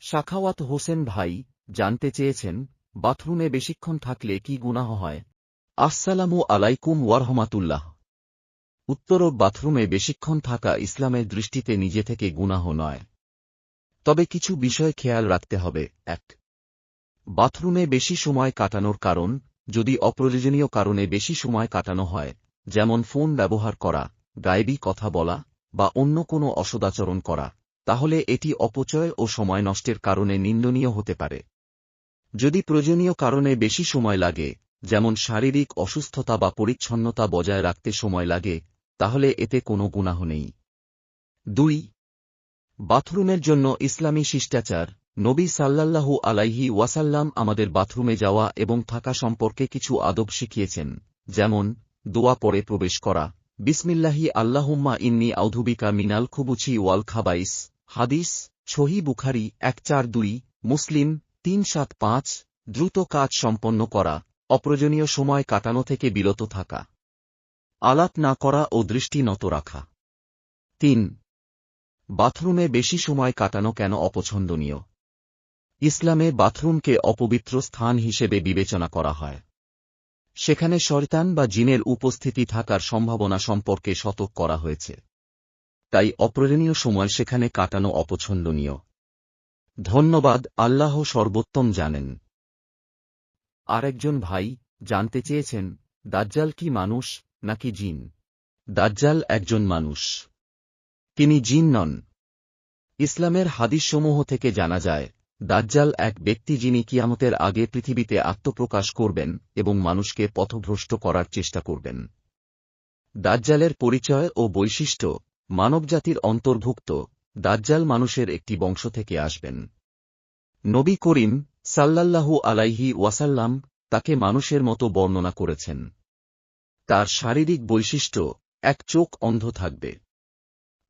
শাখাওয়াত হোসেন ভাই, জানতে চেয়েছেন, বাথরুমে বেশিক্ষণ থাকলে কি গুনাহ হয়? আসসালামু আলাইকুম ওয়ারহমাতুল্লাহ। উত্তর বাথরুমে বেশিক্ষণ থাকা ইসলামের দৃষ্টিতে নিজে থেকে গুনাহ নয়। তবে কিছু বিষয় খেয়াল রাখতে হবে। এক, বাথরুমে বেশি সময় কাটানোর কারণ, যদি অপ্রয়োজনীয় কারণে বেশি সময় কাটানো হয়, যেমন ফোন ব্যবহার করা, গায়েবী কথা বলা, বা অন্য কোনো অসদাচরণ করা। তাহলে এটি অপচয় ও সময় নষ্টের কারণে নিন্দনীয় হতে পারে। যদি প্রয়োজনীয় কারণে বেশি সময় লাগে, যেমন শারীরিক অসুস্থতা বা পরিচ্ছন্নতা বজায় রাখতে সময় লাগে, তাহলে এতে কোনো গুনাহ নেই। দুই, বাথরুমের জন্য ইসলামী শিষ্টাচার। নবী সাল্লাল্লাহু আলাইহি ওয়াসাল্লাম আমাদের বাথরুমে যাওয়া এবং থাকা সম্পর্কে কিছু আদব শিখিয়েছেন, যেমন, দোয়া পরে প্রবেশ করা। বিসমিল্লাহি আল্লাহুম্মা ইন্নি আউধুবিকা মিনাল খুবুচি ওয়াল খাবাইস। হাদিস ছহি বুখারি, এক চার দুই, মুসলিম, তিন সাত পাঁচ, দ্রুত কাজ সম্পন্ন করা, অপ্রয়োজনীয় সময় কাটানো থেকে বিরত থাকা। আলাপ না করা ও দৃষ্টি নত রাখা। তিন, বাথরুমে বেশি সময় কাটানো কেন অপছন্দনীয়? ইসলামে বাথরুমকে অপবিত্র স্থান হিসেবে বিবেচনা করা হয়। সেখানে শয়তান বা জিনের উপস্থিতি থাকার সম্ভাবনা সম্পর্কে সতর্ক করা হয়েছে। তাই অপ্রয়োজনীয় সময় সেখানে কাটানো অপছন্দনীয়। ধন্যবাদ, আল্লাহ সর্বোত্তম জানেন। আরেকজন ভাই জানতে চেয়েছেন, দাজ্জাল কি মানুষ নাকি জিন? দাজ্জাল একজন মানুষ। তিনি জিন নন। ইসলামের হাদিসসমূহ থেকে জানা যায় দাজ্জাল এক ব্যক্তি যিনি কিয়ামতের আগে পৃথিবীতে আত্মপ্রকাশ করবেন এবং মানুষকে পথভ্রষ্ট করার চেষ্টা করবেন। দাজ্জালের পরিচয় ও বৈশিষ্ট্য মানবজাতির অন্তর্ভুক্ত, দাজ্জাল মানুষের একটি বংশ থেকে আসবেন। নবী করিম সাল্লাল্লাহু আলাইহি ওয়াসাল্লাম তাকে মানুষের মতো বর্ণনা করেছেন। তার শারীরিক বৈশিষ্ট্য, এক চোখ অন্ধ থাকবে।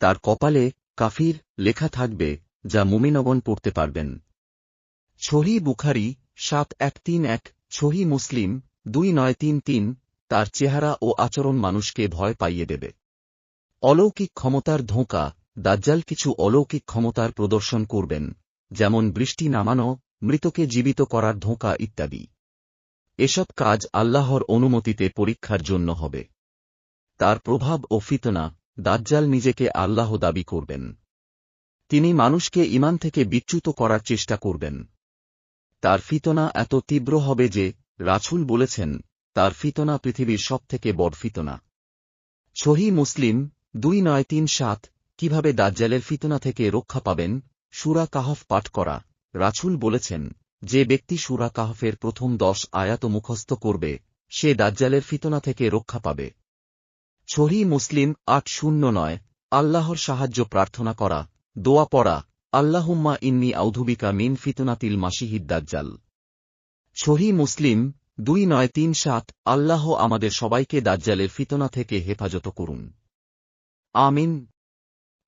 তার কপালে কাফির লেখা থাকবে যা মুমিনগণ পড়তে পারবেন। ছহি বুখারি, সাত এক তিন এক ছহি মুসলিম, দুই নয় তিন তিন, তার চেহারা ও আচরণ মানুষকে ভয় পাইয়ে দেবে। অলৌকিক ক্ষমতার ধোঁকা, দাজ্জাল কিছু অলৌকিক ক্ষমতার প্রদর্শন করবেন, যেমন বৃষ্টি নামানো, মৃতকে জীবিত করার ধোঁকা ইত্যাদি। এসব কাজ আল্লাহর অনুমতিতে পরীক্ষার জন্য হবে। তার প্রভাব ও ফিতনা, দাজ্জাল নিজেকে আল্লাহ দাবি করবেন। তিনি মানুষকে ইমান থেকে বিচ্যুত করার চেষ্টা করবেন। তার ফিতনা এত তীব্র হবে যে রাছুল বলেছেন, তার ফিতনা পৃথিবীর সবথেকে বড় ফিতনা। সহি মুসলিম দুই নয় তিন সাত কীভাবে দাজ্জালের ফিতনা থেকে রক্ষা পাবেন, সুরা কাহফ পাঠ করা। রাছুল বলেছেন, যে ব্যক্তি সুরা কাহফের প্রথম দশ আয়াত মুখস্থ করবে, সে দাজ্জালের ফিতনা থেকে রক্ষা পাবে। ছহি মুসলিম আট শূন্য নয়, আল্লাহর সাহায্য প্রার্থনা করা, দোয়া পড়া আল্লাহুম্মা ইন্নি আউধুবিকা মিন ফিতনাতিল মাসিহিদ দাজ্জাল। ছহি মুসলিম, দুই নয় তিন সাত, আল্লাহ আমাদের সবাইকে দাজ্জালের ফিতনা থেকে হেফাজত করুন। আমিন।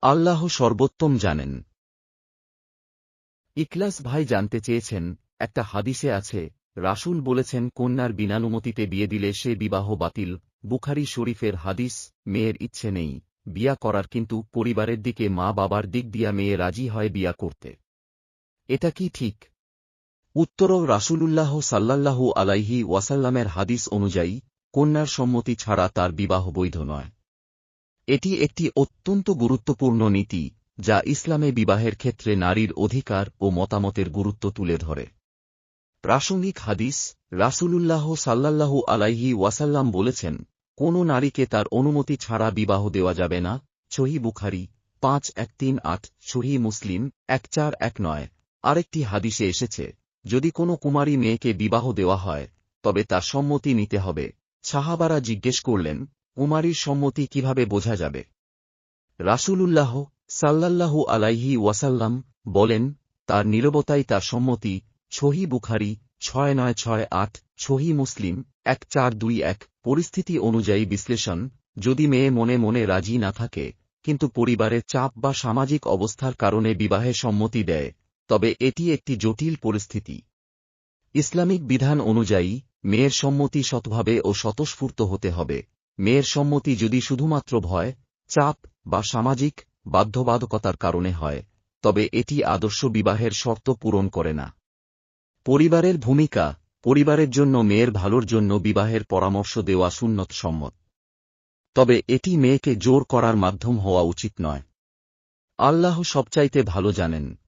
আল্লাহ সর্বোত্তম জানেন। ইকলাস ভাই জানতে চেয়েছেন, একটা হাদিসে আছে, রাসূল বলেছেন, কন্যার বিনানুমতিতে বিয়ে দিলে সে বিবাহ বাতিল, বুখারি শরীফের হাদিস, মেয়ের ইচ্ছে নেই। বিয়া করার কিন্তু পরিবারের দিকে মা বাবার দিক দিয়া মেয়ে রাজি হয় বিয়া করতে। এটা কি ঠিক? উত্তর রাসূলুল্লাহ সাল্লাল্লাহু আলাইহি ওয়াসাল্লামের হাদিস অনুযায়ী, কন্যার সম্মতি ছাড়া তার বিবাহ বৈধ নয়। এটি একটি অত্যন্ত গুরুত্বপূর্ণ নীতি, যা ইসলামে বিবাহের ক্ষেত্রে নারীর অধিকার ও মতামতের গুরুত্ব তুলে ধরে। প্রাসঙ্গিক হাদিস রাসূলুল্লাহ সাল্লাল্লাহু আলাইহি ওয়াসাল্লাম বলেছেন কোন নারীকে তার অনুমতি ছাড়া বিবাহ দেওয়া যাবে না ছহি বুখারি, পাঁচ এক তিন আট ছহি মুসলিম, এক চার এক নয়। আরেকটি হাদিসে এসেছে, যদি কোনো কুমারী মেয়েকে বিবাহ দেওয়া হয়, তবে তার সম্মতি নিতে হবে। সাহাবারা জিজ্ঞেস করলেন, কুমারীর সম্মতি কীভাবে বোঝা যাবে? রাসূলুল্লাহ সাল্লাল্লাহু আলাইহি ওয়াসাল্লাম বলেন, তার নীরবতাই তার সম্মতি ছহি বুখারি, ছয় নয় ছয় আট ছহি মুসলিম, এক চার দুই এক, পরিস্থিতি অনুযায়ী বিশ্লেষণ, যদি মেয়ে মনে মনে রাজি না থাকে, কিন্তু পরিবারের চাপ বা সামাজিক অবস্থার কারণে বিবাহে সম্মতি দেয়, তবে এটি একটি জটিল পরিস্থিতি। ইসলামিক বিধান অনুযায়ী, মেয়ের সম্মতি শতভাবে ও স্বতঃস্ফূর্ত হতে হবে। মেয়ের সম্মতি যদি শুধুমাত্র ভয়, চাপ বা সামাজিক বাধ্যবাধকতার কারণে হয়, তবে এটি আদর্শ বিবাহের শর্ত পূরণ করে না। পরিবারের ভূমিকা পরিবারের জন্য, মেয়ের ভালোর জন্য বিবাহের পরামর্শ দেওয়া সুন্নত সম্মত। তবে এটি মেয়েকে জোর করার মাধ্যম হওয়া উচিত নয়। আল্লাহ সবচাইতে ভালো জানেন।